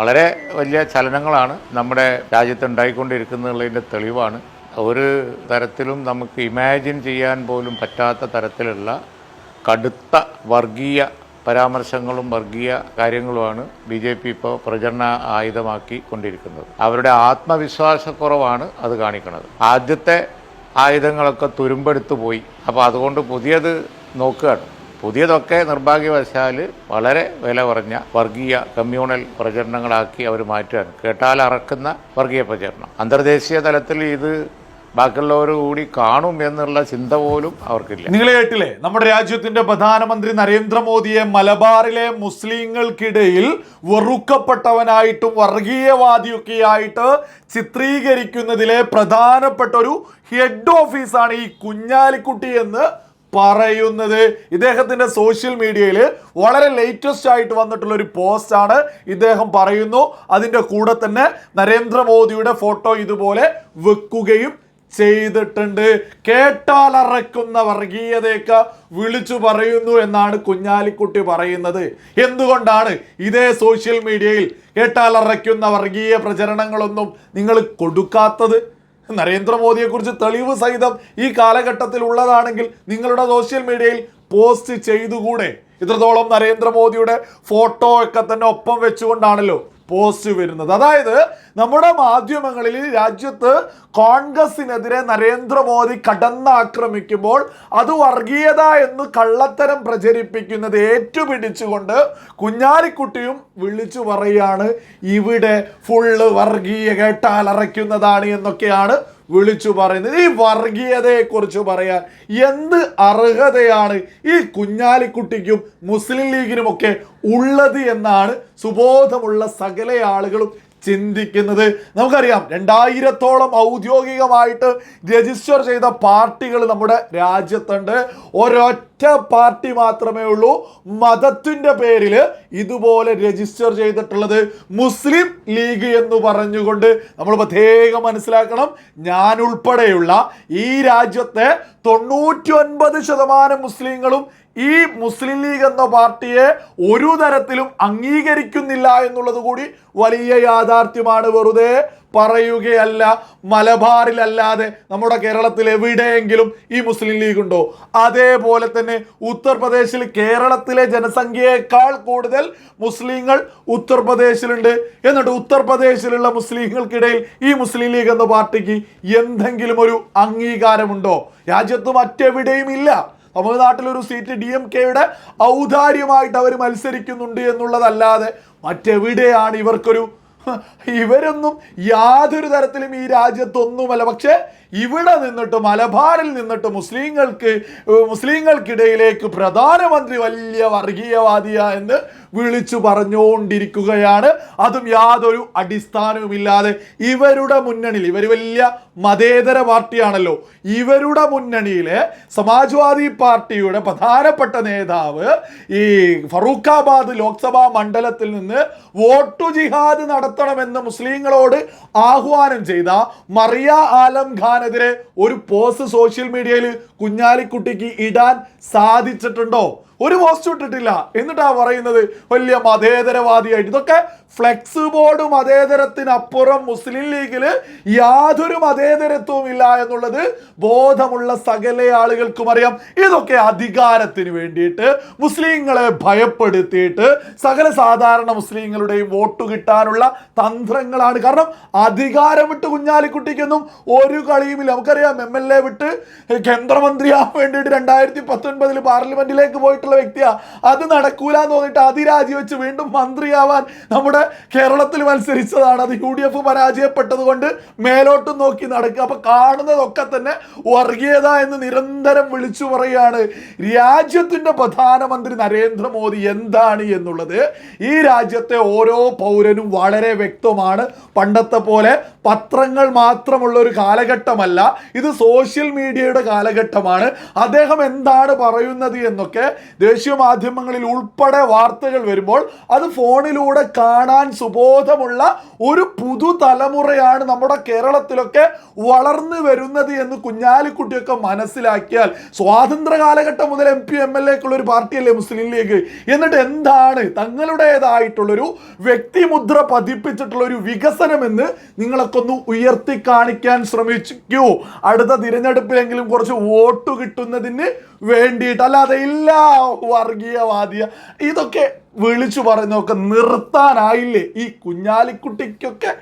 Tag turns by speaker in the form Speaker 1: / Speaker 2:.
Speaker 1: വളരെ വലിയ ചലനങ്ങളാണ് നമ്മുടെ രാജ്യത്ത് ഉണ്ടായിക്കൊണ്ടിരിക്കുന്നതിന്റെ തെളിവാണ്. ഒരു തരത്തിലും നമുക്ക് ഇമാജിൻ ചെയ്യാൻ പോലും പറ്റാത്ത തരത്തിലുള്ള കടുത്ത വർഗീയ പരാമർശങ്ങളും വർഗീയ കാര്യങ്ങളുമാണ് ബി ജെ പി ഇപ്പോൾ പ്രചരണ ആയുധമാക്കി കൊണ്ടിരിക്കുന്നത്. അവരുടെ ആത്മവിശ്വാസക്കുറവാണ് അത് കാണിക്കുന്നത്. ആദ്യത്തെ ആയുധങ്ങളൊക്കെ തുരുമ്പെടുത്തു പോയി. അപ്പോൾ അതുകൊണ്ട് പുതിയത് നോക്കുകയാണ്. പുതിയതൊക്കെ നിർഭാഗ്യവശാൽ വളരെ വില കുറഞ്ഞ വർഗീയ കമ്മ്യൂണൽ പ്രചരണങ്ങളാക്കി അവർ മാറ്റുകയാണ് കേട്ടാൽ അറക്കുന്ന വർഗീയ പ്രചരണം. അന്തർദേശീയ തലത്തിൽ ഇത് ബാക്കിയുള്ളവർ കൂടി കാണും എന്നുള്ള ചിന്ത പോലും അവർക്കില്ല.
Speaker 2: നിങ്ങൾ കേട്ടില്ലേ നമ്മുടെ രാജ്യത്തിന്റെ പ്രധാനമന്ത്രി നരേന്ദ്രമോദിയെ മലബാറിലെ മുസ്ലിങ്ങൾക്കിടയിൽ വെറുക്കപ്പെട്ടവനായിട്ടും വർഗീയവാദിയൊക്കെ ആയിട്ട് ചിത്രീകരിക്കുന്നതിലെ പ്രധാനപ്പെട്ട ഒരു ഹെഡ് ഓഫീസാണ് ഈ കുഞ്ഞാലിക്കുട്ടി എന്ന് പറയുന്നത്. ഇദ്ദേഹത്തിന്റെ സോഷ്യൽ മീഡിയയിൽ വളരെ ലേറ്റസ്റ്റ് ആയിട്ട് വന്നിട്ടുള്ള ഒരു പോസ്റ്റ് ആണ്. ഇദ്ദേഹം പറയുന്നു അതിന്റെ കൂടെ തന്നെ നരേന്ദ്രമോദിയുടെ ഫോട്ടോ ഇതുപോലെ വെക്കുകയും ചെയ്തിട്ടുണ്ട്. കേട്ടാലറക്കുന്ന വർഗീയതയൊക്കെ വിളിച്ചു പറയുന്നു എന്നാണ് കുഞ്ഞാലിക്കുട്ടി പറയുന്നത്. എന്തുകൊണ്ടാണ് ഇതേ സോഷ്യൽ മീഡിയയിൽ കേട്ടാലറയ്ക്കുന്ന വർഗീയ പ്രചരണങ്ങളൊന്നും നിങ്ങൾ കൊടുക്കാത്തത്? നരേന്ദ്രമോദിയെക്കുറിച്ച് തെളിവ് സഹിതം ഈ കാലഘട്ടത്തിൽ ഉള്ളതാണെങ്കിൽ നിങ്ങളുടെ സോഷ്യൽ മീഡിയയിൽ പോസ്റ്റ് ചെയ്തുകൂടെ? ഇത്രത്തോളം നരേന്ദ്രമോദിയുടെ ഫോട്ടോ ഒക്കെ തന്നെ ഒപ്പം വെച്ചുകൊണ്ടാണല്ലോ പോസ്റ്റ് വരുന്നത്. അതായത് നമ്മുടെ മാധ്യമങ്ങളിൽ രാജ്യത്ത് കോൺഗ്രസിനെതിരെ നരേന്ദ്രമോദി കടന്നാക്രമിക്കുമ്പോൾ അത് വർഗീയത എന്ന് കള്ളത്തരം പ്രചരിപ്പിക്കുന്നത് ഏറ്റുപിടിച്ചുകൊണ്ട് കുഞ്ഞാലിക്കുട്ടിയും വിളിച്ചു പറയുകയാണ് ഇവിടെ ഫുള്ള് വർഗീയ കേട്ടാൽ അറയ്ക്കുന്നതാണ് എന്നൊക്കെയാണ് വിളിച്ചു പറയുന്നത്. ഈ വർഗീയതയെക്കുറിച്ച് പറയാൻ എന്ത് അർഹതയാണ് ഈ കുഞ്ഞാലിക്കുട്ടിക്കും മുസ്ലിം ലീഗിനുമൊക്കെ ഉള്ളത് എന്നാണ് സുബോധമുള്ള സകല ആളുകളും ചിന്തിക്കുന്നത്. നമുക്കറിയാം രണ്ടായിരത്തോളം ഔദ്യോഗികമായിട്ട് രജിസ്റ്റർ ചെയ്ത പാർട്ടികൾ നമ്മുടെ രാജ്യത്തുണ്ട്. ഒരൊറ്റ പാർട്ടി മാത്രമേ ഉള്ളൂ. മതത്തിന്റെ പേരിൽ ഇതുപോലെ രജിസ്റ്റർ ചെയ്തിട്ടുള്ളത് മുസ്ലിം ലീഗ് എന്ന് പറഞ്ഞുകൊണ്ട് നമ്മൾ പ്രത്യേകം മനസ്സിലാക്കണം. ഞാൻ ഉൾപ്പെടെയുള്ള ഈ രാജ്യത്തെ തൊണ്ണൂറ്റി ശതമാനം മുസ്ലിങ്ങളും ഈ മുസ്ലിം ലീഗ് എന്ന പാർട്ടിയെ ഒരു തരത്തിലും അംഗീകരിക്കുന്നില്ല എന്നുള്ളത് കൂടി വലിയ യാഥാർത്ഥ്യമാണ്. വെറുതെ പറയുകയല്ല മലബാറിലല്ലാതെ നമ്മുടെ കേരളത്തിൽ എവിടെയെങ്കിലും ഈ മുസ്ലിം ലീഗ് ഉണ്ടോ? അതേപോലെ തന്നെ ഉത്തർപ്രദേശിൽ കേരളത്തിലെ ജനസംഖ്യയേക്കാൾ കൂടുതൽ മുസ്ലിങ്ങൾ ഉത്തർപ്രദേശിലുണ്ട്. എന്നിട്ട് ഉത്തർപ്രദേശിലുള്ള മുസ്ലിങ്ങൾക്കിടയിൽ ഈ മുസ്ലിം ലീഗ് എന്ന പാർട്ടിക്ക് എന്തെങ്കിലും ഒരു അംഗീകാരമുണ്ടോ? രാജ്യത്ത് മറ്റെവിടെയും ഇല്ല. തമിഴ്നാട്ടിൽ ഒരു സീറ്റ് ഡി എം കെയുടെ ഔദാര്യമായിട്ട് അവർ മത്സരിക്കുന്നുണ്ട് എന്നുള്ളതല്ലാതെ മറ്റെവിടെയാണ് ഇവർക്കൊരു ഇവരൊന്നും യാതൊരു തരത്തിലും ഈ രാജ്യത്തൊന്നുമല്ല. പക്ഷേ ഇവിടെ നിന്നിട്ട് മലബാറിൽ നിന്നിട്ട് മുസ്ലിങ്ങൾക്ക് മുസ്ലിങ്ങൾക്കിടയിലേക്ക് പ്രധാനമന്ത്രി വലിയ വർഗീയവാദിയ എന്ന് വിളിച്ചു പറഞ്ഞുകൊണ്ടിരിക്കുകയാണ്. അതും യാതൊരു അടിസ്ഥാനവുമില്ലാതെ ഇവരുടെ മുന്നണിയിൽ ഇവർ വലിയ മതേതര പാർട്ടിയാണല്ലോ. ഇവരുടെ മുന്നണിയിലെ സമാജ്വാദി പാർട്ടിയുടെ പ്രധാനപ്പെട്ട നേതാവ് ഈ ഫറൂഖാബാദ് ലോക്സഭാ മണ്ഡലത്തിൽ നിന്ന് വോട്ടു ജിഹാദ് നടത്തണമെന്ന് മുസ്ലിങ്ങളോട് ആഹ്വാനം ചെയ്ത മറിയ ആലം ഖാനെതിരെ ഒരു പോസ്റ്റ് സോഷ്യൽ മീഡിയയിൽ കുഞ്ഞാലിക്കുട്ടിക്ക് ഇടാൻ സാധിച്ചിട്ടുണ്ടോ? ഒരു പോസ്റ്റ് ഇട്ടിട്ടില്ല. എന്നിട്ടാ പറയുന്നത് വലിയ മതേതരവാദിയായിട്ട്. ഇതൊക്കെ ഫ്ലെക്സ് ബോർഡ് മതേതരത്തിനപ്പുറം മുസ്ലിം ലീഗിൽ യാതൊരു മതേതരത്വവും ഇല്ല എന്നുള്ളത് ബോധമുള്ള സകല ആളുകൾക്കും അറിയാം. ഇതൊക്കെ അധികാരത്തിന് വേണ്ടിയിട്ട് മുസ്ലിങ്ങളെ ഭയപ്പെടുത്തിയിട്ട് സകല സാധാരണ മുസ്ലിങ്ങളുടെയും വോട്ട് കിട്ടാനുള്ള തന്ത്രങ്ങളാണ്. കാരണം അധികാരം വിട്ട് കുഞ്ഞാലിക്കുട്ടിക്കൊന്നും ഒരു കളിയുമില്ല. നമുക്കറിയാം എം എൽ എ വിട്ട് കേന്ദ്രമന്ത്രിയാവാൻ വേണ്ടിയിട്ട് രണ്ടായിരത്തി പത്തൊൻപതിൽ പാർലമെന്റിലേക്ക് പോയിട്ടുള്ള വ്യക്തിയാ. അത് നടക്കൂല എന്ന് തോന്നിയിട്ട് അതിരാജിവെച്ച് വീണ്ടും മന്ത്രിയാവാൻ നമ്മുടെ കേരളത്തിൽ മത്സരിച്ചതാണ്. അത് യു ഡി എഫ് പരാജയപ്പെട്ടത് കൊണ്ട് മേലോട്ടും നോക്കി നടക്കുക. അപ്പൊ കാണുന്നതൊക്കെ തന്നെ വർഗീയത എന്ന് നിരന്തരം വിളിച്ചു പറയുകയാണ്. രാജ്യത്തിന്റെ പ്രധാനമന്ത്രി നരേന്ദ്രമോദി എന്താണ് എന്നുള്ളത് ഈ രാജ്യത്തെ ഓരോ പൗരനും വളരെ വ്യക്തമാണ്. പണ്ടത്തെ പോലെ പത്രങ്ങൾ മാത്രമുള്ള ഒരു കാലഘട്ടമല്ല. ഇത് സോഷ്യൽ മീഡിയയുടെ കാലഘട്ടമാണ്. അദ്ദേഹം എന്താണ് പറയുന്നത് എന്നൊക്കെ ദേശീയ മാധ്യമങ്ങളിൽ ഉൾപ്പെടെ വാർത്തകൾ വരുമ്പോൾ അത് ഫോണിലൂടെ കാണാൻ സുബോധമുള്ള ഒരു പുതുതലമുറയാണ് നമ്മുടെ കേരളത്തിലൊക്കെ വളർന്നു വരുന്നത് എന്ന് കുഞ്ഞാലിക്കുട്ടിയൊക്കെ മനസ്സിലാക്കിയാൽ സ്വാതന്ത്ര്യ കാലഘട്ടം മുതൽ എം പി എം എൽ എക്കുള്ള ഒരു പാർട്ടിയല്ലേ മുസ്ലിം ലീഗ്? എന്നിട്ട് എന്താണ് തങ്ങളുടേതായിട്ടുള്ളൊരു വ്യക്തിമുദ്ര പതിപ്പിച്ചിട്ടുള്ള ഒരു വികസനം എന്ന് നിങ്ങളൊക്കെ ഒന്ന് ഉയർത്തി കാണിക്കാൻ ശ്രമിക്കൂ. അടുത്ത തിരഞ്ഞെടുപ്പിലെങ്കിലും കുറച്ച് വോട്ട് കിട്ടുന്നതിന് വേണ്ടിയിട്ട്. അല്ലാതെ ഇല്ല വർഗീയവാദിയ. ഇതൊക്കെ വിളിച്ചു പറയുന്നതൊക്കെ നിർത്താനായില്ലേ ഈ കുഞ്ഞാലിക്കുട്ടിക്കൊക്കെ?